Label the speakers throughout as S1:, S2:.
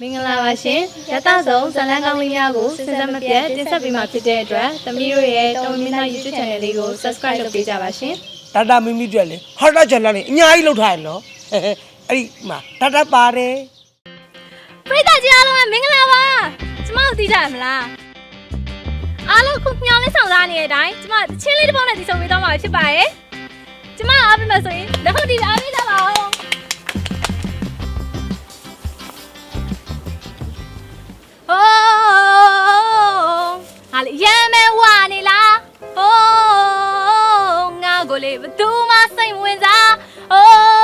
S1: မင်္ဂလာပါရှင်ရတဆုံးဇလန်းကောင်းလေးများကိုစဉ်ဆက်မပြတ်တင်ဆက်ပေးမှာဖြစ်တဲ့အတွက်သမီးတို့ရဲ့တော်မြင့်သား YouTube channel လေးကို subscribe လုပ်ပေးကြပါရှင်
S2: တာတာမီမီတွေ့လေဟာတာ channel လေးအများကြီးလောက်ထားရနော်အဲ့ဒီမှာတာတာပါတယ်
S1: ပရိသတ်ကြီးအားလုံးကမင်္ဂလာပါကျမတို့သိကြရမလားအားလုံးခုမျှော်လင့်ဆောင်စားနေတဲ့အတိုင်းကျမတချင်းလေးတစ်ပုဒ်နဲ့ဒီဆုံးပေးသွားမှာဖြစ်ပါရဲ့ကျမအားပေးမယ်ဆိုရင်လက်ခုပ်တီးအားပေးကြပါဦး ဟိုးငါလေရမ်းမဲဝါနေလားဟိုးငါကိုလေဘသူမှစိတ်ဝင်စားဟိုး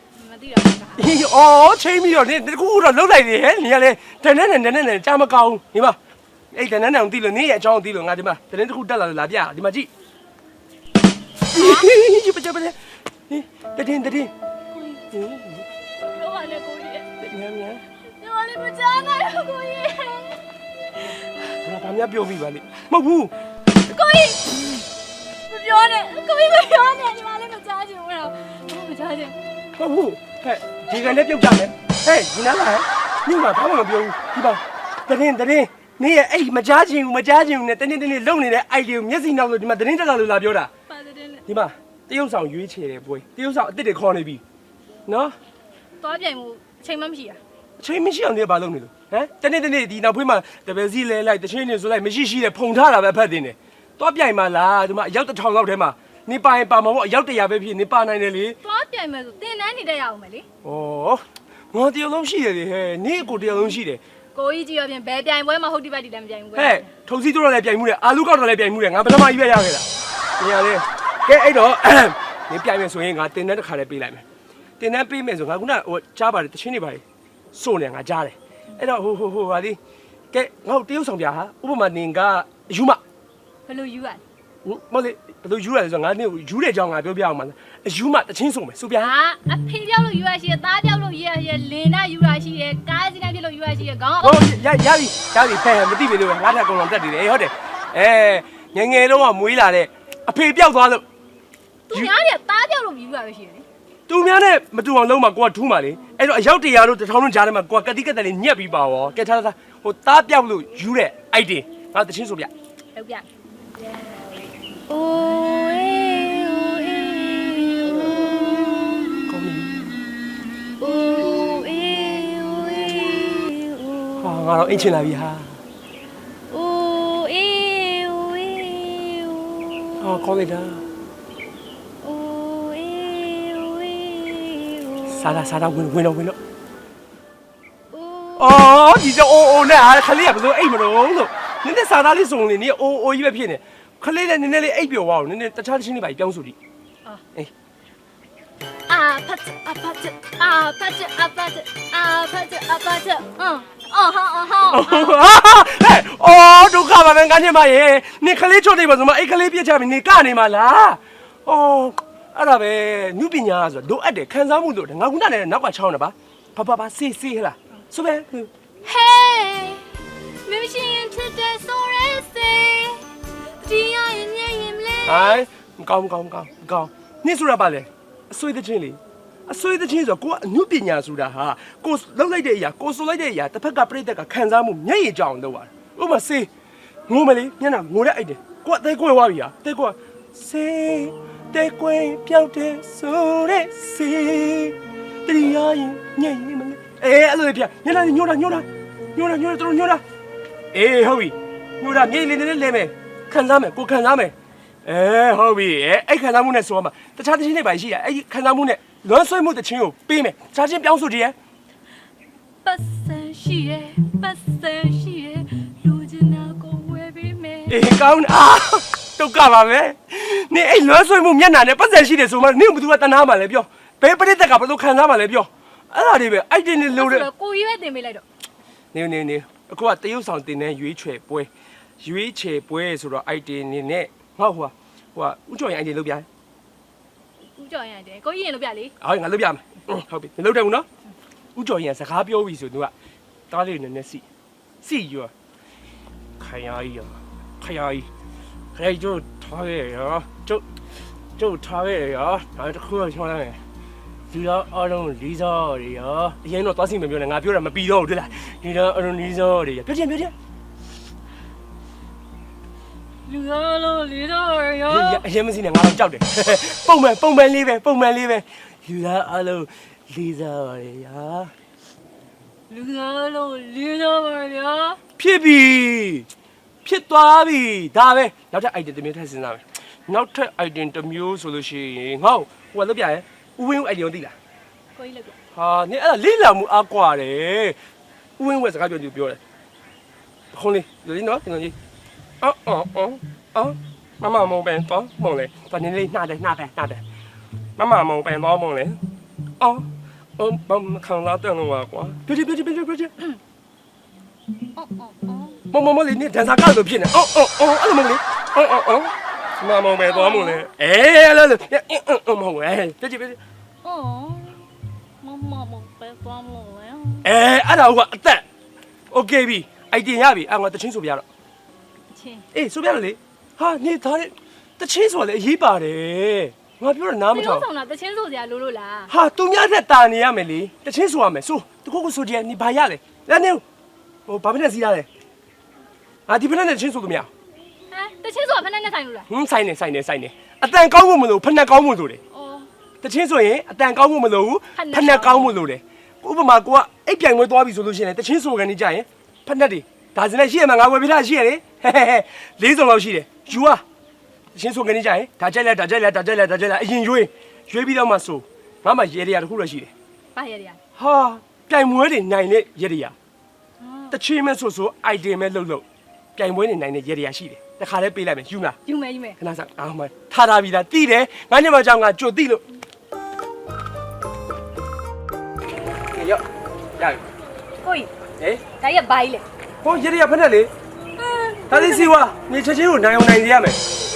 S1: မသိတော့
S3: ဘူးက။ဟီးအော်ချိန်ပြီးတော့နေတခုခုတော့လှုပ်လိုက်နေဟဲ့။နေရလေတန်းနဲ့နဲ့နဲ့နဲ့ကြားမကောင်း။ဒီမှာအဲ့တန်းနဲ့နဲ့တီးလို့နေရဲ့အကြောင်းတီးလို့ငါဒီမှာတန်းတခုတက်လာလို့လာပြ။ဒီမှာကြည့်။ဒီပကြပကြ။တတင်းတတင်း
S1: ပြောပါလေကိုရ။
S3: မြန်မြန်
S1: ပြောပါလေမကြားနိုင်ဘူးကိုရ
S3: ငါဘာများပြောမိပါလိမဟုတ်ဘူး
S1: ကိုရမပြောနဲ့ကိုရမပြောနဲ့ဒီမှာလည်းမကြားချင်ဘူးတော့မကြားချင်
S3: မ ဟုတ်ဘူးဟဲ့ဒီကန်နဲ့ပြုတ်ကြမယ်ဟဲ့ဒီနားလာဟဲ့ညမဘာမှမပြောဘူးဒီပါတတင်းတတင်းနေရဲ့အဲ့မကြားချင်ဘူးမကြားချင်ဘူးနဲ့တနေ့တနေ့လုံနေတဲ့အိုက်ဒီကိုမျက်စိနောက်လို့ဒီမှာတတင်းတက်လာလို့လာပြောတာ
S1: ပါတဲ့နဲ့
S3: ဒီမှာတရုတ်ဆောင်ရွေးချယ်တယ်ပွဲတရုတ်ဆောင်အစ်စ်တွေခေါ်နေပြီနော်
S1: သွားပြိုင်မှုအချိန်မှမရှိတာ
S3: အချိန်မရှိအောင်နေဘာလုပ်နေလို့ဟမ်တနေ့တနေ့ဒီနောက်ဖွေးမှာတပည့်စီလဲလိုက်တချင်းနေဆိုလိုက်မရှိရှိတဲ့ဖုန်ထားတာပဲဖတ်တင်တယ်တော့ပြိုင်ပါလားဒီမှာအယောက်တစ်ထောင်လောက်ထဲမှာ နေပါရင်ပါမှာပေါ့အယောက်တရာပဲဖြစ်နေပါနိုင်တယ်လေ
S1: သွားပြိုင်မယ်ဆိုတင်တန်းနေတတ်ရအောင်မယ်လေ။
S3: ဩငါတယောက်လုံးရှိတယ်လေဟဲ့။နေ့ကိုတယောက်လုံးရှိတယ်
S1: ကိုကြီးကြီးရောပြင်ဘယ်ပြိုင်ပွဲမှာဟုတ်ဒီပတ်ဒီလည်းမပြိုင်ဘူး။
S3: ဟဲ့ထုံစည်းတို့လည်းပြိုင်မှုတယ်အာလူကောက်တော့လည်းပြိုင်မှုတယ်ငါပထမကြီးပဲရခဲ့တာ။ညာလေ။ကဲအဲ့တော့နေပြိုင်မယ်ဆိုရင်ငါတင်တဲ့တစ်ခါလေးပေးလိုက်မယ်။တင်တဲ့ပေးမယ်ဆိုငါခုနဟိုကြားပါတယ်တချင်းတွေပါတယ်။စိုးနေငါကြားတယ်။အဲ့တော့ဟိုဟိုဟိုဟာဒီကဲငါတို့တရုတ်ဆောင်ပြဟာဥပမာနင်ကအယူမ
S1: ဘယ်လိုယူရလဲ
S3: မဟုတ်လေဘယ်လိုယူရလဲဆိုတော့ငါနေကိုယူတဲ့အကြောင်းငါပြောပြအောင်မလား။အယူမတချင်းဆုံးမယ်စူပြ
S1: ဟာအဖေပြောက်လို့ယူရရှိရသားပြောက်လို့ယူရရှိရလင်နာယူရရှိရကားစီးတိုင်းပြလို့ယူရရှိရခေါင်း
S3: ဟိုရရပြီရပြီဖဲမသိပြီလို့ပဲငါထက်ကောင်တော်တက်နေတယ်ဟုတ်တယ်အဲငယ်ငယ်တော့ကမွေးလာတဲ့အဖေပြောက်သွားလို့
S1: သူများတွေကသားပြောက်လို့ယူရပဲရှိတယ်လေ
S3: သူများနဲ့မတူအောင်လုံးမှာကိုကထူးမှာလေအဲ့တော့အယောက်တရာတို့တစ်ထောင်တို့ကြားထဲမှာကိုကကတိကတက်လေးညက်ပြီးပါရောကဲထားထားဟိုသားပြောက်လို့ယူတဲ့အိုက်တင်ငါတချင်းဆိုပြ
S1: ဟုတ်ပြ
S3: ဟာငါတော့အင်ချင်လာပြီဟာ
S1: အိုးအေးအိုးအေး
S3: ဟာကောင်းလိုက်တာ
S1: အိုးအေးအိုးအေး
S3: စားတာစားတာဝင်ဝင်တော့ဝင်တော့
S1: အိုး
S3: အော်ဒီတော့အိုးအိုးနဲ့ဟာခလေးကဘယ်လိုအိတ်မလို့လို့နင်းနဲ့စားသားလေးစုံနေနေအိုးအိုးကြီးပဲဖြစ်နေ ခလေးလည်းနည်းနည်းလေးအိတ်ပျော်သွားအောင်နည်းနည်းတခြားတစ်ချင်းလေးပါပြောင်းစုကြည့်အေး
S1: အာဖတ်အဖတ်အာဖတ်အဖတ်အာဖတ်အဖတ်အမ်အော်ဟာအော်ဟာ
S3: ဟဲ့အော်ဒုက္ခပါပဲငါညမရေနေခလေးချော့နေပါဆိုမအဲ့ခလေးပြစ်ချပြီနေကနေမှာလားအော်အဲ့ဒါပဲနုပညာဆိုလိုအပ်တယ်ခံစားမှုလို့တယ်ငါခုနကလည်းနောက်ကချောင်းနေပါဘာဘာဘာစေးစေးဟလားဆိုပဲ
S1: Hey မရှိရင်ဖြစ်တဲ့ဆိုရဲ စေဒီရရင်မြင်ရင်မလဲ
S3: ဟိုင်းမကောင်းမကောင်းမကောင်းမကောင်းနေဆိုတာပါလေအဆွေးတဲ့ချင်းလေအဆွေးတဲ့ချင်းဆိုကိုကအနုပညာဆိုတာဟာကိုလှုပ်လိုက်တဲ့အရာကိုဆိုလိုက်တဲ့အရာတစ်ဖက်ကပြိတ္တကခံစားမှုမျက်ရည်ကြောင်လုပ်ရတယ်ဥပမာစေးငိုမလေးမျက်နှာငိုတဲ့အိုက်တယ်ကိုကအသေးကွဲသွားပြီဟာအသေးကွဲစေးတဲကွဲပြောက်တဲ့ဆိုတဲ့စေးတရားရင်ညင်ရင်မလေးအေးအဲ့လိုပြမျက်နှာညိုတာညိုတာညိုတာညိုတာတို့ညိုတာအေးဟုတ်ပြီညိုတာမြေလေးလေးလဲမယ် ခံစားမယ်ကိုခံစားမယ်အဲဟုတ်ပြီအဲအဲ့ခံစားမှုနဲ့ဆိုရမှာတခြားတခြင်းတွေပါရှိရအဲ့ဒီခံစားမှုနဲ့လွမ်းဆွဲမှုတခြင်းကိုပေးမယ်တခြားခြင်းပြောင်းဆိုတည်း
S1: ပတ်စံရှိရဲ့ပတ်စံရှိရဲ့လူချင်တာကိုဝယ်ပေးမယ်
S3: အေးကောင်းအာတုတ်ကပါပဲနင်အဲ့လွမ်းဆွဲမှုမျက်နှာနဲ့ပတ်သက်ရှိတယ်ဆိုမှနင်ဘယ်သူကတနာမှာလဲပြောဘယ်ပရိသတ်ကဘယ်လိုခံစားမှာလဲပြောအဲ့ဒါတွေပဲအိုက်တင်နေလို့တဲ့
S1: ကိုကြီးပဲတင်ပေးလိုက်တော့
S3: နေနေနေအခုကတရုတ်ဆောင်တင်တဲ့ရွေးချယ်ပွဲ ရွေးချယ်ပွဲဆိုတော့အိုက်တင်နေနဲ့ငါ့ဟိုကဟိုကဥကြော်ရင်အိုက်တင်လုပ်ပြ
S1: ဦးကြော်ရင်တယ်ကိုကြီးရင်လို့ပြလေ
S3: ဟုတ်ငါလုပ်ပြမယ်ဟုတ်ပြီမလုပ်တယ်ဘူးနော်ဥကြော်ရင်စကားပြောပြီဆိုသူကတားလေးနဲ့နဲ့စီစီရောခိုင်ရီရောခိုင်ရီခိုင်ကျိုးထားရရောကျုပ်ကျုပ်ထားရရောဒါတခုတော့ချောင်းလိုက်ဒီတော့အားလုံးလီဇာတွေရောအရင်တော့သွားစီမပြောနဲ့ငါပြောတာမပြီးတော့ဘူးတွေ့လားဒီတော့အားလုံးလီဇာတွေရောပြချင်းပြချင်း
S1: လူသားလို့လေးတော့ရော
S3: အရင်မစီနဲ့ငါတော့ကြောက်တယ်ပုံမှန်ပုံမှန်လေးပဲပုံမှန်လေးပဲယူလာအားလုံးလေးစားပါလေရာ
S1: လူသားလို့လေးတော့ရော
S3: ဖြစ်ပြီဖြစ်သွားပြီဒါပဲနောက်ထပ် item တစ်မျိုးထပ်စဉ်းစားမယ်နောက်ထပ် item တစ်မျိုးဆိုလို့ရှိရင်ငါ့ဟိုကလုပ်ပြရဲဥဝင်း item ကိုသိလား
S1: ကိုကြီးလည်းပြ
S3: ဟာနင်အဲ့ဒါလေးလာမှုအားကွာတယ်ဥဝင်းဝက်စကားပြောသူပြောတယ်ခုံးလေးလူလေးနော်တင်ကြီး အော်အော်အော်အော်မမမောင်ပန်တော့မောင်လေတနေ့လေးနှာတယ်နှာတယ်နှာတယ်မမမောင်ပန်တော့မောင်လေအော်အော်ဘာမခံလာတဲ့ငါကွာပြပြပြပြပြပြ
S1: အော်အော်အော်
S3: မမမလေးနေဒန်ဆာကားလိုဖြစ်နေအော်အော်အော်အဲ့လိုမလေးအော်အော်အော်မမောင်ပန်တော့မောင်လေအေးလို့လို့အော်မောင်ဝဲပြပြပြ
S1: အော်မမမပဲသွားမလို့လဲ
S3: အဲအဲ့ဒါကအသက်โอเคပြီအိုက်တင်ရပြီအငါတချင်းဆိုပြတော့
S1: ချင်း
S3: အေးဆိုပြတော့လေဟာနေသားတဲ့တချင်းဆိုလည်းအရေးပါတယ်ငါပြောတာနားမ
S1: ဒီ
S3: ထော
S1: လို
S3: င်
S1: ဆောင်တာတချင်းဆိုစရာလိုလို့လား
S3: ဟာသူများတဲ့တာနေရမယ်လေတချင်းဆိုရမယ်ဆိုတခုခုဆိုကြနေဘာရလဲလက်နေဟိုဘာဖြစ်နေစီရလဲဟာဒီဖက်နဲ့တချင်းဆိုသူများ
S1: ဟမ်တချင်းဆိုတာဖက်နဲ့နဲ့ဆိုင်လို့လား
S3: ဟင်းဆိုင်နေဆိုင်နေဆိုင်နေအတန်ကောင်းဖို့မလို့ဖက်နဲ့ကောင်းဖို့ဆိုတယ်
S1: အော်
S3: တချင်းဆိုရင်အတန်ကောင်းဖို့မလို့ဘူး
S1: ဖက်နှက်
S3: ဖက် နဲ့ကောင်းဖို့လို့တယ်ဥပမာကိုကအိတ်ပြိုင်ပွဲသွားပြီဆိုလို့ရှိရင်တချင်းဆိုကန်နေကြရင်ဖက်နဲ့တွေ ဒါစနေရှိရမှာငါဝယ်ပြထားရှိရလေဟဲဟဲဟဲလေးစုံလောက်ရှိတယ်ယူอ่ะတချင်းဆိုကန်နေကြရင်ဒါကြက်လက်ဒါကြက်လက်ဒါကြက်လက်ဒါကြက်လက်အရင်ရွေးရွေးပြီးတော့မှဆိုငါမှရေရရတစ်ခုတော့ရှိတယ်
S1: ဘာရရ
S3: ဟာပြိုင်ပွဲတွေနိုင်တဲ့ရေရရတချင်းမဲ့ဆိုဆိုအိုက်တင်မဲ့လှုပ်လှုပ်ပြိုင်ပွဲတွေနိုင်တဲ့ရေရရရှိတယ်တခါလဲပေးလိုက်မယ်ယူမလား
S1: ယူမယ်ယူမယ်
S3: ခဏစားအားမထားထားပြီးသားတိတယ်ငါညမကြောင့်ငါကြွတိလို့ရော့ရပြီ
S1: ကိုကြီး
S3: ဟေး
S1: ဒါရဘိုင်းလေ
S3: ဟိုရေရဖက်နဲ့လေဒါလေးစီဝါနေချက်ချင်းကိုနိုင်အောင်နိုင်ရမယ်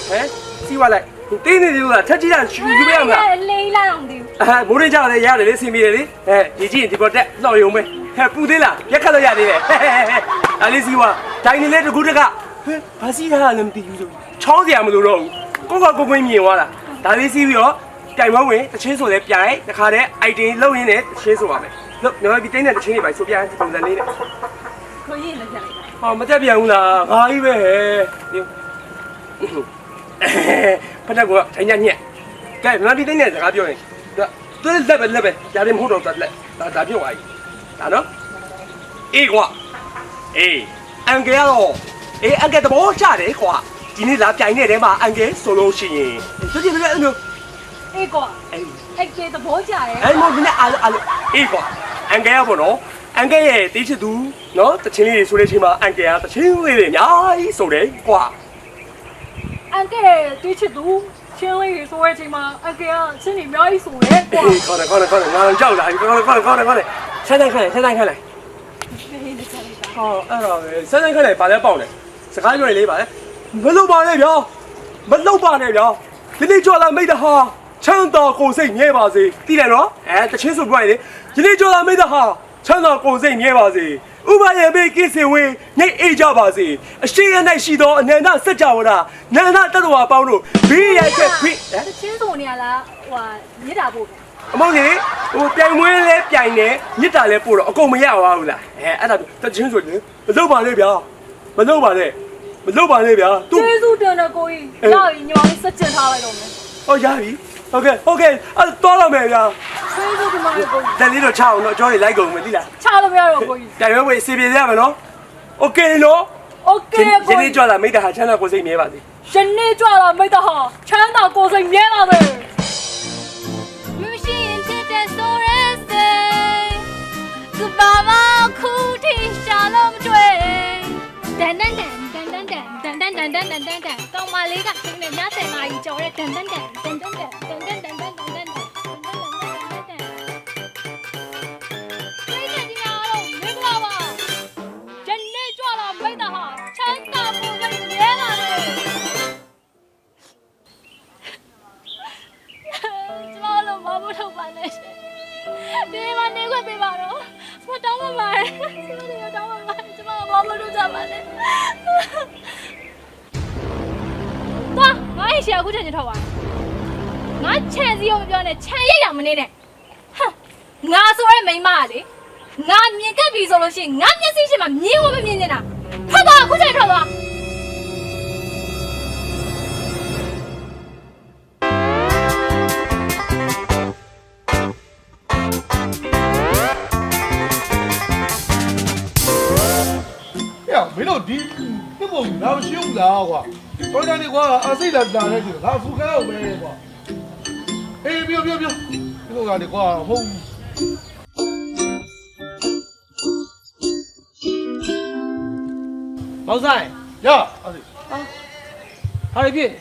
S3: ဟမ်စီဝါလိုက်တင်းနေလို့လားထက်ကြီးတာယူယူရမလား
S1: လေးလာအောင်ဒီ
S3: အာမိုးရင်းကြလည်းရတယ်လေစီမီတယ်လေဟဲ့ဒီကြည့်ရင်ဒီပေါ်တက်လှော်ယုံပဲဟဲ့ပူသေးလားရက်ခတ်လို့ရသေးတယ်ဟဲ့ဟဲ့ဟဲ့ဒါလေးစီဝါဒိုင်နေလေတကူတကဟဲ့ဘာစီထားလဲမသိဘူးဆိုချောင်းစရာမလိုတော့ဘူးကိုကကိုကိုမြင်သွားတာဒါလေးစီပြီးတော့ပြိုင်ပွဲဝင်တချင်းဆိုလဲပြိုင်တခါတည်း item လုံရင်းနဲ့တချင်းဆိုပါမယ်လို့ညီမပြီးတင်းတဲ့တချင်းတွေပါဆိုပြိုင်ပုံစံလေးနဲ့
S1: ကိုကြီးလည်းပြလိုက်
S3: ဟောမတက်ပြန်ဘူးလားငါကြီးပဲဟဲ့ဒီဖက်ကထိုင်ညညက်ကဲညီမပြီးတင်းတဲ့စကားပြောရင်သူလက်ပဲလက်ပဲကြားတယ်မဟုတ်တော့လက်ဒါဒါပြောပါ යි ဒါနော်အေးကွာအေးအန်ကယ်ကတော့အေးအန်ကယ်သဘောကျတယ်ကွာဒီနေ့လာပြိုင်နေတဲ့မှာအန်ကယ်ဆိုလို့ရှိရင်သူကြည့်ပြပြအဲ့လို
S1: အေးကွာ
S3: အေး
S1: အဲ့ကဲသဘောကျတယ်
S3: အဲ့မို့ဒီနေ့အားအားအေးကွာအန်ကယ်ကပေါ့နော် အန်ကယ်ရဲ့တီးချစ်သူနော်တချင်းလေးဆိုတဲ့အချိန်မှာအန်ကယ်ကတချင်းလေးတွေအများကြီးဆိုတယ်ကွာ
S1: အန်ကဲတီးချစ်သူချင်းလေးဆိုတဲ့အချိန်မှာအန်ကဲကချင်းနေအများကြီးဆိုရဲကွာ
S3: အေးခေါ်တယ်ခေါ်တယ်ခေါ်တယ်ငါကြောက်လာခေါ်တယ်ခေါ်တယ်ခေါ်တယ်ခေါ်တယ်ဆန်းဆန်းခန့်လိုက်ဆန်းဆန်းခန့်လိုက်ဟောအဲ့တော့ပဲစမ်းစမ်းခက်လိုက်ဗာလဲပေါက်တယ်စကားပြောရင်လေးဗာလဲမလုပ်ပါနဲ့ဗျာမလုပ်ပါနဲ့ဗျာဒီနေ့ကြော်လာမိတ်တဟာချမ်းသာကိုယ်စိတ်ငဲပါစေသိတယ်နော်အဲတချင်းဆိုပြောရင်လေဒီနေ့ကြော်လာမိတ်တဟာ ချမ်းသာကိုယ်စိတ်ငဲပါစေဥပယေဘေကိစေဝေညိတ်အေးကြပါစေအရှိရ၌ရှိသောအနန္တစัจ java နာနန္ဒတတ္တဝါပေါင်းတို့ဘေးရိုက်ချက်ဖိဟမ်
S1: တချင်းဆိုနေရလားဟိုမြစ်တာဖို့
S3: အမောင်ကြီးဟိုပြိုင်မွေးလဲပြိုင်တယ်မြစ်တာလဲပို့တော့အကုန်မရပါဘူးလားအဲအဲ့ဒါတချင်းဆိုရင်မလုပ်ပါနဲ့ဗျာမလုပ်ပါနဲ့မလုပ်ပါနဲ့ဗျာသူ
S1: ကျေးဇူးတင်တယ်ကိုကြီးရပြီညီမလေးစက်ချင်ထားလိုက်တော့မယ်
S3: ဟောရပြီ ဟုတ်ကဲ့ဟုတ်ကဲ့အဲ့တော့တော့မယ်ဗျာ
S1: ကျေးဇူးတင်ပါတယ်ကိုကြီး
S3: လက်လေးတော့ချအောင်တော့ကြောတွေလိုက်ကုန်မယ်သိလား
S1: ချလို့မရတော့ကိုကြီး
S3: တိုင်ဝဲဝဲစီပြေရမယ်နော်โอเคနော်
S1: โอเค
S3: ယ
S1: ကို
S3: နေ့
S1: ကြီး
S3: ကြွလာမိတာဟာချမ်းသာကိုစိတ်မြဲပါစေ
S1: ယနေ့ကြွလာမိတ်တဟာချမ်းသာကိုယ်စိတ်မြဲပါမယ်မရှိရင်ဖြစ်တဲ့ဆိုရဲစိတ်ကဘာမခုထိရှာလို့မတွေ့တန်တန်တန်တန်တန်တ န်တန်တန်တန်တန်တန်တန်တန်ကောင်မလေးကသူနဲ့ည7နာရီကြော်တဲ့တန်တန်တန်တန်တန်တန်တန်တန်တန်တန်တန်တန်တန်တန်တန်တန်တန်တန်စိတ်နဲ့ဒီနာတော့မင်္ဂလာပါယနေ့ကြွလာမိတ်တဟာချမ်းသာကိုယ်စိတ်မြဲပါမယ်ကျမတို့မမထုတ်ပါနဲ့ရှင်ဒီမှာနေခွင့်ပေးပါတော့ကျမတောင်းပါပါတယ်ကျမတို့တောင်းပါပါတယ်ကျမမမထု ရှေ့အခုချက်ချင်းထောက်ပါငါခြံစည်းရောမပြောနဲ့ခြံရိပ်တာမနေနဲ့ဟမ်ငါဆိုရဲမိန်းမကလေငါမြင်ကပ်ပြီဆိုလို့ရှိရင်ငါမျက်စိရှိမှမြင်ဖို့မမြင်နေတာထောက်ပါအခုချက်ထောက်ပါ။
S4: ဟဲ့မင်းတို့ဒီဒီပုံလာမရှုံးလား ကွာ။တော်ကြနေကွာအစိတ်လာတာလဲဒီငါဖူခါအောင်ပဲကွာ။အေးပြောပြောပြောဒီလိုကနေကွာဟုတ်
S2: မောင်ဆိုင်
S4: ရအဲ့ဒီ
S2: ဟာရပြည့်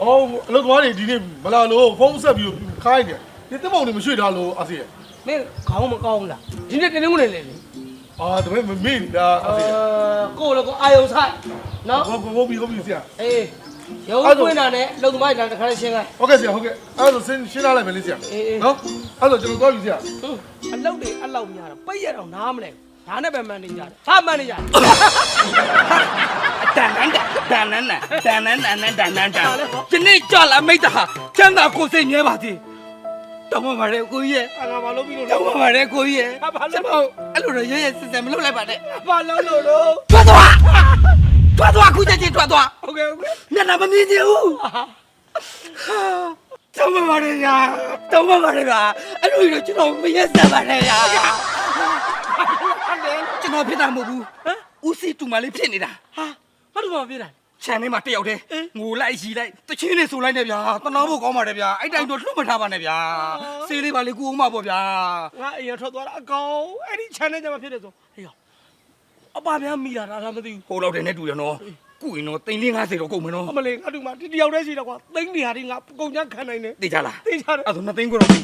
S4: အော်အလုပ်သွားနေဒီနေ့မလာလို့ဖုန်းဆက်ပြီးခိုင်းတယ်ဒီတဲ့ပုံတွေမရွှေ့ထားလို့အစီရ
S2: မင်းခေါင်းမကောင်းဘူးလားဒီနေ့တင်းနေဝင်လေလေ
S4: အာဒါပေမဲ့မမေ့နေတာအ
S2: အာ
S4: စီရ
S2: ကိုလည်းကိုအာယုံဆိုင် နော်
S4: ဟုတ်ဟုတ်ပြီဟုတ်ပြီဆရာ
S2: အေးရုပ်ကွင်းတာနဲ့လုံသမားတွေတခါရှင်းလိုက်
S4: ဟုတ်ကဲ့ဆရာဟုတ်ကဲ့အဲ့ဒါဆိုရှင်းလာလိုက်မယ်လေဆရာနော်အဲ့ဒါကျွန်တော်သွားပြီဆရာ
S2: အလုပ်တွေအဲ့လောက်များတော့ပိတ်ရတော့နားမလဲဒါနဲ့ပဲမန်နေဂျာဟာမန်နေဂျာတ
S5: န်နန်တန်နန်တန်နန်တန်နန်တန်နန်တန်ဒီနေ့ကြလာမိတ်တာချမ်းသာကိုစိတ်မြဲပါသည်တောင်းပါပါတယ်ကိုကြီးရဲ့
S2: အငါဘာလုပ်ပြီးလို့
S5: တောင်းပါပါတယ်ကိုကြီးရဲ့
S2: ဘာလု
S5: ပ်လို့အဲ့လိုတော့ရဲရဲစစ်စစ်မလုပ်လိုက်ပါနဲ့
S2: ဘာလုပ်လို့
S5: လို့သွားသွား ထွက်သွားခုချက်ချင်းထွက်သွား
S2: โอเคโอเค
S5: မျက်နှာမမြင်ချင်ဘူးတောင်းပါပါလေညာတောင်းပါပါလေကအဲ့လိုတော့ကျွန်တော်မရက်စက်ပါနဲ့ညာကျွန်တော်ဖြစ်တာမဟုတ်ဘူးဟမ်ဦးစီတူမလေးဖြစ်နေတာ
S2: ဟာဘာလို့မပြေးတာ
S5: ခြံထဲမှာတယောက်တည်းငိုလိုက်ရီလိုက်တချင်းလေးဆိုလိုက်နေဗျာတနာဖို့ကောင်းပါတယ်ဗျာအဲ့တိုင်းတော့လွတ်မထားပါနဲ့ဗျာဆေးလေးပါလေးကူအောင်ပါပေါ့ဗျာ
S2: ငါအိမ်ရထွက်သွားတာအကောင်အဲ့ဒီ channel ကျမှဖြစ်တယ်ဆိုဟေးရော အပါများမိလာတာလားမသိဘူး
S5: ဟိုတော့တယ်နဲ့တူတယ်နော်ကုရင်တော့တိန်လေး50တော့ကုန်မယ်နော်
S2: အမလေးငါတို့မှတယောက်တည်းရှိတော့ကွာသိန်းနေဟာဒီငါကုန်ချခံနိုင်တယ်
S5: သိကြလား
S2: သိကြတယ်
S5: အဲ့ဒါဆိုနှစ်သိန်းကိုတော့ပြီ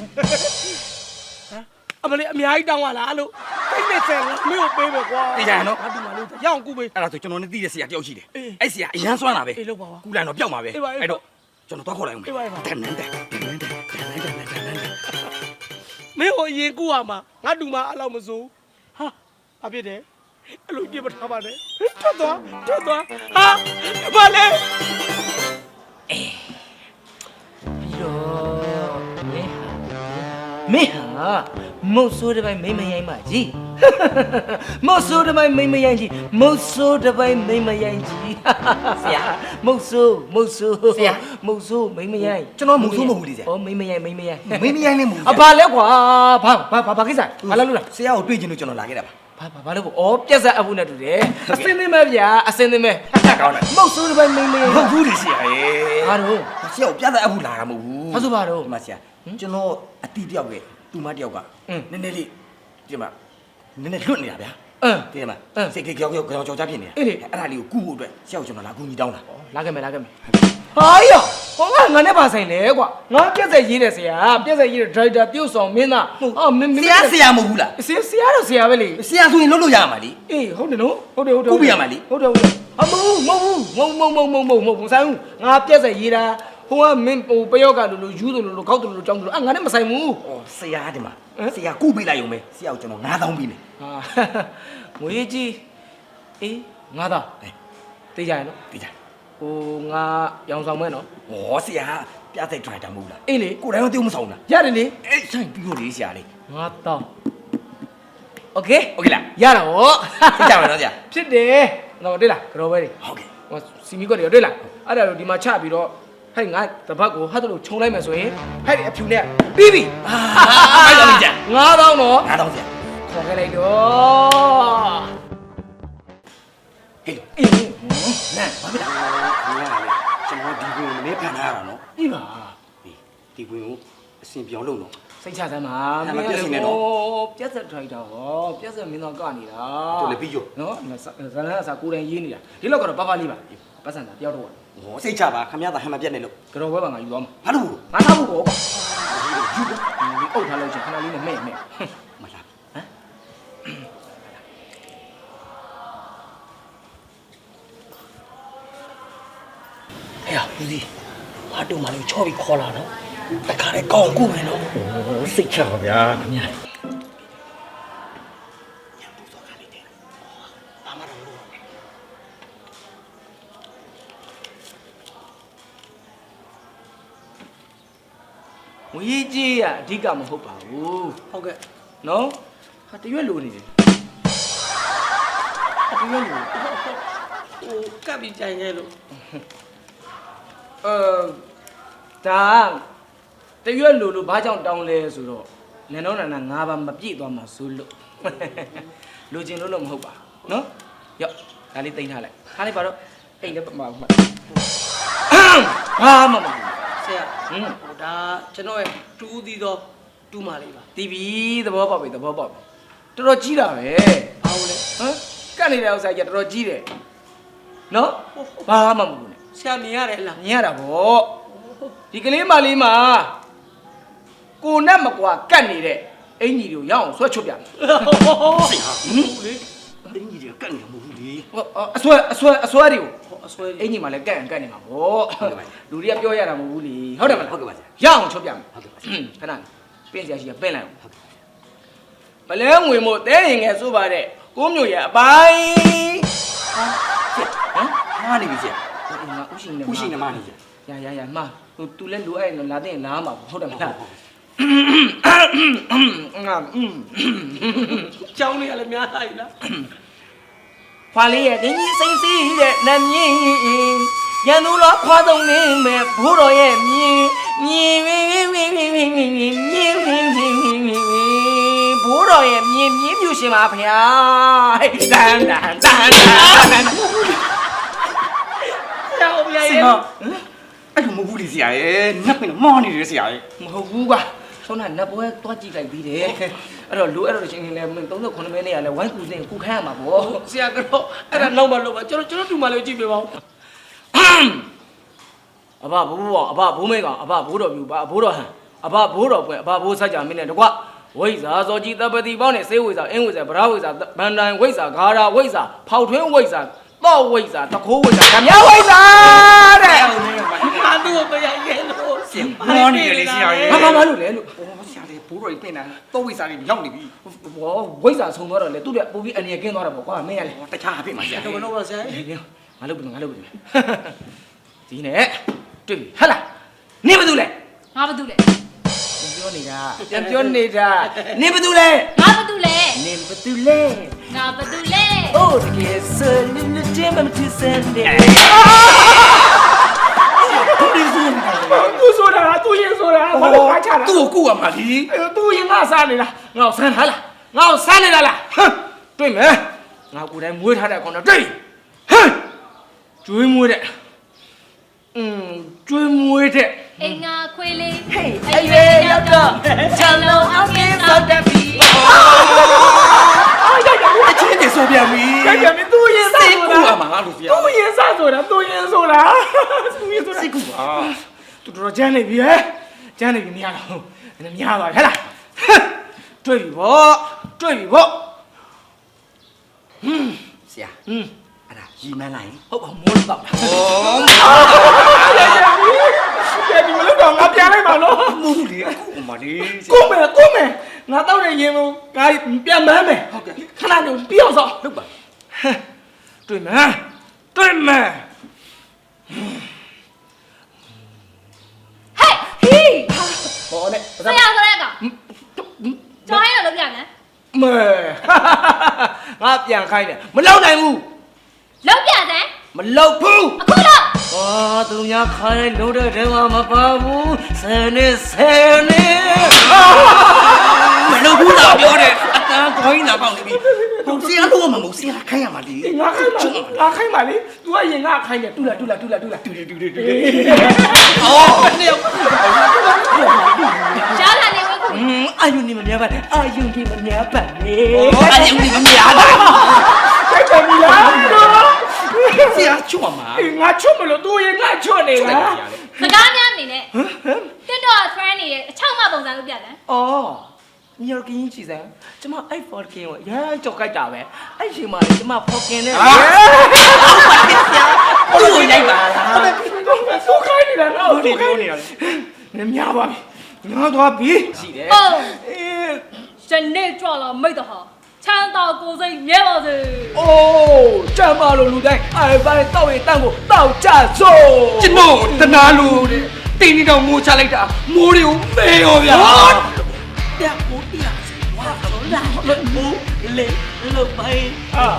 S2: အမလေးအများကြီးတောင်းပါလားလို့သိနေဆန်လားမင်းကိုပေးမယ်ကွာငါတို့မှလေးရအောင်ကူပေး
S5: အဲ့ဒါဆိုကျွန်တော်နဲ့သိတဲ့ဆရာတယောက်ရှိတယ်
S2: အေး
S5: အဲ့ဆရာအရန်စွမ်းတာပဲ
S2: အေးလုပ်ပါပါ
S5: ကုလိုက်တော့ပျောက်မှာပဲ
S2: အေးပါအေးပါ
S5: အဲ့တော့ကျွန်တော်သွားခေါ်လိုက်အောင်
S2: အေးပါအေးပါ
S5: တန်နန်းတန်တန်နန်းတန်တန်နန်းတန်တန်နန်းတန်
S2: မင်းကိုအရင်ကူရမှာငါတူမအဲ့လောက်မစိုးဟာအဖြစ်တယ် အဲ့လိုပြစ်မထားပါနဲ့ထွက်သွားထွက်သွားဟာဘာလဲ
S6: ပြီးတော့မင်းဟာမင်းဟာမုတ်ဆိုးတစ်ပိုင်းမိမ့်မရိုင်းမကြီးမုတ်ဆိုးတစ်ပိုင်းမိမ့်မရိုင်းကြီးမုတ်ဆိုးတစ်ပိုင်းမိမ့်မရိုင်းကြီးဆရာမုတ်ဆိုးမုတ်ဆိုး
S5: ဆရာ
S6: မုတ်ဆိုးမိမ့်မရိုင်း
S5: ကျွန်တော်မုတ်ဆိုးမဟုတ်ဘူးလေဆရာ
S6: ဩမိမ့်မရိုင်းမိမ့်မရိုင်း
S5: မင်းမရိုင်းနဲ့မဟုတ်ဘူး
S6: အဘာလဲကွာဘာဘာဘာဘာကိစ္စဘာလဲလို့လား
S5: ဆရာကိုတွေ့ချင်လို့ကျွန်တော်လာခဲ့တာပါ
S6: ဘာဘာဘာလို့ဩပြက်ဆက်အဖို့နဲ့တူတယ်အစင်းသင်းမဲ့ဗျာအစင်းသင်းမဲ့
S5: ကောင်းတယ်
S6: မုတ်ဆိုးတစ်ပိုင်းမိမ့်မရိုင်း
S5: မဟုတ်ဘူးလေဆရာရေ
S6: ဘာလို့
S5: ဆရာကိုပြတဲ့အမှုလာတာမဟုတ်ဘူး
S6: ဘာဆိုဘာလို့
S5: ဒီမှာဆရာကျွန်တော်အတီတယောက်ကသူမတယောက်က
S6: အင်း
S5: နည်းနည်းလေးဒီမှာနည်းနည်းလွတ်နေတာဗျာ
S6: အင်း
S5: ဒီမှာ
S6: အင်း
S5: စိတ်ကြောက်ကြောက်ကြောက်ကြောက်ကြဖြစ်နေတာ
S6: အေးလေ
S5: အဲ့ဒါလေးကိုကူဖို့အတွက်ဆရာကိုကျွန်တော်လာကူညီတောင်းတာ
S6: လာခဲ့မယ်လာခဲ့မယ် ဟာယောဟောငါငါနဲ့ပါဆိုင်လေကွာငါပြက်ဆက်ရေးတယ်ဆရာပြက်ဆက်ရေးတယ်ဒရိုက်တာပြုတ်ဆောင်မင်းသားအော်မင်းမင်း
S5: ဆရာဆရာမဟုတ်ဘူးလား
S6: ဆရာဆရာတော့ဆရာပဲလေ
S5: ဆရာဆိုရင်လွတ်လို့ရမှာလी
S6: အေးဟုတ်တယ်နော်ဟုတ်တယ်ဟုတ်တယ်
S5: ကုပြရမှာလေ
S6: ဟုတ်တယ်ဟုတ်တယ်အမဟုတ်မဟုတ်ဘူးမဟုတ်မဟုတ်မဟုတ်မဟုတ်မဟုတ်မဟုတ်ဆိုင်ဘူးငါပြက်ဆက်ရေးတာဟိုကမင်းဟိုပယောက်ကလိုလိုယူတယ်လိုလိုခောက်တယ်လိုလိုကြောင်းတယ်လိုအာငါနဲ့မဆိုင်ဘူး
S5: ဩဆရာဒီမှာ
S6: ဟမ်
S5: ဆရာကူပေးလိုက်ရုံပဲဆရာကိုကျွန်တော်9000ပေးမယ်
S6: ဟာငွေကြီးအေးငါသား
S5: အေး
S6: သိကြရနော်
S5: ဒီကြ
S6: ဟိုငါရောင်ဆောင်မဲနော်
S5: ဩဆရာပြတဲ့ဒရိုက်တာမဟုတ်လား
S6: အေးလေ
S5: ကိုယ်တိုင်တော့တေးမဆောင်လား
S6: ရတယ်လေ
S5: အဲ့ဆိုင်ပြီးတော့လေဆရာလေး
S6: ငါတော့โอเค
S5: โอเคလား
S6: ရတာဗော
S5: သိကြပါနော်ဆရာ
S6: ဖြစ်တယ်တော့တိလားကြော်ပဲလေ
S5: ဟုတ်ကဲ့
S6: ဟိုစီမီကွက်တွေတွေ့လားအဲ့ဒါတော့ဒီမှာချပြီးတော့ဟဲ့ငါတပတ်ကိုဟာတလို့ခြုံလိုက်မယ်ဆိုရင်ဟဲ့ဒီအဖြူနဲ့ပြီးပြီ
S5: အဲ့ဒါလေးကြာ
S6: 9000တော့
S5: ငါတော့ကြာ
S6: ခေါ်ခဲ့လိုက်တော့
S5: ဟေး
S6: အေး နန်းဘာဖြစ်တာ
S5: ငါလည်းကျွန်တော်ဒီကွင်းကိုလည်းခံထားရတာနော်
S6: အေးပါ
S5: ဒီကွင်းကိုအစင်ပြောင်းလို့နော်
S6: စိတ်ချစမ်းပါ
S5: အဲ့ဒါပြက်စီနေတော့
S6: ပြက်ဆက်ထိုက်တာဟောပြက်ဆက်မင်းတော့ကနေတာ
S5: တို့လည်းပြီးရော
S6: နော်ဇလန်းကစားကိုယ်တိုင်ရေးနေတာဒီလောက်ကတော့ပပလေးပါပတ်စံတာတယောက်တော့
S5: ဟောစိတ်ချပါခမရတာဟမ်မပြတ်နေလို့
S6: ကတော့ဘဲပါငါယူသွားမှာ
S5: ဘာလို့
S6: ငါထားဖို့ပေါ့ကွာယူပါဒီအုပ်ထားလို့ချင်းခဏလေးနဲ့မဲ့မဲ့
S5: မလား
S2: ဟဲ့ဦးစီးဟာတူမလေးချောပြီးခေါ်လာနော်တခါတည်းကောင်းကုမယ်နော်
S7: စိတ်ချပါဗျာခင်ဗျာ
S6: ငွေကြီးရအဓိကမဟုတ်ပါဘူး
S2: ဟုတ်ကဲ့
S6: နော်ဟာတရွက်လိုနေတယ်ဟာတရွက်လို
S2: ဟိုကပ်ပြီးကြိုင်ရဲလို့
S6: အဲဒါတရွက်လိုလို့ဘာကြောင့်တောင်းလဲဆိုတော့နန်းတော်နန္ဒငါးပါးမပြည့်သွားမှာဆိုလို့လိုချင်လို့လို့မဟုတ်ပါနော်ရော့ဒါလေးတင်ထားလိုက်ထားလိုက်ပါတော့အိမ်လည်းပမာမှဘာမှမဟုတ်
S2: ဆရာ
S6: ဟင်း
S2: ဟိုဒါကျွန်တော်ရဲ့တူးသီးသောတူးမလေးပါ
S6: တီးပြီသဘောပေါက်ပြီသဘောပေါက်ပြီတော်တော်ကြီးတာပဲ
S2: ဘာလို့လဲ
S6: ဟမ်ကတ်နေတဲ့ဥစ္စာကြီးကတော်တော်ကြီးတယ်နော်ဘာမှမဟုတ်ဘူးနဲ့
S2: ဆရာမြင်ရတယ်လား
S6: မြင်ရတာဗောဒီကလေးမလေးမှာကိုနဲ့မကွာကတ်နေတဲ့အင်ကြီးတွေကိုရအောင်ဆွဲချွတ်ပြမယ်
S5: စိတ်ဟာဘူးလေတင်းကြီးတွေကကတ်နေမှာမဟုတ်ဘူးလေ
S6: ဟောအဆွဲအဆွဲအဆွဲတွေကို
S2: ဟောအစွဲ
S6: အင်
S2: လေး
S6: ကြီးမှလည်းကတ်ရင်ကတ်နေမှာဗော
S5: ဟုတ်ကဲ့ပါ
S6: လူတွေကပြောရတာမဟုတ်ဘူးလေဟုတ်တယ်မလား
S5: ဟုတ်ကဲ့ပါဆရာ
S6: ရအောင်ချွတ်ပြမယ်
S5: ဟုတ်ကဲ့ပါ
S6: ခဏပင့်စရာရှိရပင့်လိုက်အောင်မလဲငွေမို့တဲရင်ငယ်ဆိုပါတဲ့ကိုမျိုးရအပိုင်းဟမ်
S5: ဟာနေပြီဆရာ
S6: ငါဥရှိနေ
S5: ခုရှိနေမှနေဆရာ
S6: ရရရမဟို तू လဲလိုအဲ့လာတဲ့လာမှာပေါ့ဟုတ်တယ်မလားငါอืม
S2: ကြောင်းလေးကလည်းများလိုက်လား
S6: ဖွာလေးရဲ့ဒင်းကြီးစိမ့်စီတဲ့နမင်းရန်သူတော်ခွာသုံးနေမဲ့ဘိုးတော်ရဲ့မြင်းမြင်းဝင်းဝင်းဝင်းဝင်းဝင်းဝင်းမြင်းဝင်းဝင်းဝင်းဝင်းဝင်းဘိုးတော်ရဲ့မြင်းမြင်းပြူရှင်ပါဗျာတန်တန်တန်တန်
S2: ဆရာဦးပြ
S5: စိ
S2: ရဲ့
S5: တ်ဟာအဲ့လိုမဟုတ်ဘူးလေဆရာရဲ့နတ်ပင်မောင်းနေတယ်ဆရာရဲ့
S6: မဟုတ်ဘူးကွာဆုံးတာနတ်ပွဲတွားကြည့်လိုက်ပြီးတယ်အဲ့တော့လိုအဲ့တော့ချင်းချင်းလဲ39မိနစ်ရလဲဝိုင်းကူစင်ကူခန်းရမှာပေါ့
S2: ဆရာကတော့အဲ့ဒါနောက်မှလုပ်ပါကျွန်တော်ကျွန်တော်တူမလေးကြည့်ပြပါဦး
S6: အဘဘိုးဘောအဘဘိုးမဲကောင်အဘဘိုးတော်ပြူပါအဘိုးတော်ဟန်အဘဘိုးတော်ပွဲအဘဘိုးဆက်ကြမင်းနဲ့တကွဝိဇာဇောကြီးတပတိပေါင်းနဲ့စေဝိဇာအင်းဝိဇာဗရာဝိဇာဗန္တန်ဝိဇာဂါရာဝိဇာဖောက်ထွင်းဝိဇာ တော့ဝိဇာတခိုးဝိဇာဓမြဝိဇာတဲ့
S2: ဟာသူ့ကိုမရရဲလို့
S5: ဆရာမောင်းနေတယ်လေဆရာရဲ့
S6: ဘာဘာဘာလို့လဲလို့
S5: ဟောဆရာလေးဘိုးတော်ကြီးပြင်တာတော့ဝိစားလေးရောက်နေပြီ
S6: ဘောဝိဇာဆုံးသွားတော့လေသူ့တဲ့ပူပြီးအနေကင်းသွားတော့ပေါ့ကွာမင်းရလေ
S5: တခြားအဖြစ်မှာဆရာ
S2: တော့မလုပ်ပါဆရာ
S6: ငါလုပ်ပြီငါလုပ်ပြီဒီနဲ့တွေ့ပြီဟဟလားနင်ဘာလုပ်လဲ
S1: ငါဘာတူလဲ
S6: ပြန် ပြောနေတာပြန်ပြောနေတာနင်ဘာလုပ်လဲ
S1: ငါဘာတူလဲ
S6: နင်ဘာလုပ်လဲ
S1: ငါဘာတူလဲ
S6: Oh, the kiss, little Jim, to send it. သူဆိုတာသူရင်ဆိုတာဘာလို့ခါချတာ
S5: သူ့ကိုကုရမှာလी
S6: သူရင်ငါစားနေတာငါ့ကိုဆန်းထားလားငါ့ကိုဆန်းနေတာလားဟမ်တွေ့မယ်ငါကိုယ်တိုင်မွေးထားတဲ့ကောင်တော့တွေ့ပြီဟမ်ကျွေးမွေးတဲ့อืมကျွေးမွေးတဲ့
S1: အိမ်ငါခွေးလေး
S6: ဟေးအဲ့ဒီရောက်တော့ချမ်းလုံးအောင်ကင်းစောက်တဲ့ပြီအာရရ
S5: အချင်းတွေဆိုပြန်ပြီ
S6: ရရမင်းသူရင်စား
S5: စိတ်
S6: ဆို
S5: ကု
S6: တာ
S5: ရမှာငါလို့ဆရာ
S6: သူရင်စားဆိုတာသူရင်ဆိုတာသူရင်ဆိုတာ
S5: စိတ်ကုပါ
S6: သူတော်တော်ကျန်းနေပြီဟဲ့ကျန်းနေပြီမရတော့ဘူးနည်းများသွားဟဲ့လားတွေ့ပြီဗောတွေ့ပြီဗော
S5: ဆရာ
S6: ဟွန်း
S5: အဲ့ဒါရီမန်းလိုက်
S6: ဟုတ်ပါမိုးတော့တာ
S5: ဩ
S6: ပြန်ဒီမလို့တော့ငါပြန်လိုက်ပါနော်
S5: မဟုတ်လေကုမလေးဆရာ
S6: ကိုမယ်ကိုမယ်ငါတော့နေရင်ငါပြန်မမ်းမယ်ဟုတ်ကဲ့ခဏနေပြောင်းစော
S5: လုပ်ပါ
S6: တွေ့မယ်တွေ့မယ်
S1: ဟဲ့ဟီး
S6: ဟောနဲ့
S1: ဆရာဆိုတဲ့ကောင်ကျော်ဟဲ့လို့လုပ်ပြမယ်
S6: မဲငါပြန်ခိုင်းတယ်မလောက်နိုင်ဘူး
S1: လုပ်ပြစမ်း
S6: မလောက်ဘူး
S1: အခုတော့
S6: အော်သူများခါရဲလုံးတဲ့ထဲမှာမပါဘူးဆယ်နဲ့ဆယ်နဲ့
S5: မလုပ်ဘူးလားပြောတယ်အတန်းခေါင်းလာပေါက်နေပြီဟိုဆရာလို့မမဟုတ်ဆရာခိုင်းရမှာလေ
S3: ငါခိုင်းပါငါခိုင်းပါလေ तू ကရင်ငါခိုင်းတယ်တူလာတူလာတူလာတူလာတူတူတူတူ
S5: အော်နေရော
S1: ရှားလာနေဝဲခု
S6: อืมအာယုန်နေမများပါနဲ့အာယုန်ဒီမများပါနဲ့
S5: အဲ့ဒီဦးဒီမများတာ
S3: ခိုင်းတယ်မလား
S5: ဆရာချွတ်မှာ
S3: ငါချွတ်မလို့ तू ရင်ငါချွတ်နေလား
S1: စကားများနေနဲ့တက်တော့ friend နေရဲ့အချောက်မပုံစံလို့ပြတယ်
S6: အော်ညော်ကင်းချီစံကျမအဲ့ဖော်ကင်းကိုရဲကြောက်ကြိုက်တာပဲအဲ့ချိန်မှာကျမဖော်ကင်းနဲ့
S5: သူ့ကိုရိုက်ပါလား
S3: သူခိုင်းနေတာနော်
S6: ဟုတ်တယ်ပြောနေရတယ်နည်းများပါပြီငါသွားပြီရှိတယ်
S1: ဟုတ်
S6: အေး
S1: ယနေ့ကြွလာမိတ်တဟာ ချမ်းသာကိုယ်စိတ်မြဲပါစေ
S6: အိုးကြမ်းပါလို့လူတိုင်းအဲ့ဘိုင်းတောက်ရင်တန်းကိုတောက်ကြစို့
S5: ကျွန်တော်တနာလို့တဲ့တင်းနေတော့မိုးချလိုက်တာမိုးတွေကိုမဲရောဗျာတက်ကိုတရားစီဝါတော့လာလို့မိုးလေလို့ပိုင်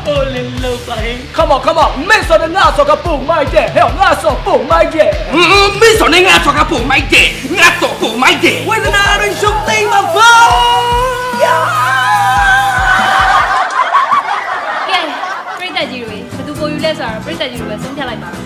S5: အိုလေလို့ပိုင်
S6: Come on come on မေဆိုတဲ့ငါဆိုကပုံမိုက်တဲ့ဟဲ့ငါဆိုပုံမိုက်တဲ့
S5: မင်းစောနေငါဆောက်ကပုံမိုက်တယ်ငါတော့ပုံမိုက်တယ်
S6: ဝေဒနာရင်ရှုပ်သိမ်းမှာပါ
S1: ကဲပြိတ္တကြီးတွေဘ ယ်သူကိုယူလဲဆိုတော့ပြိ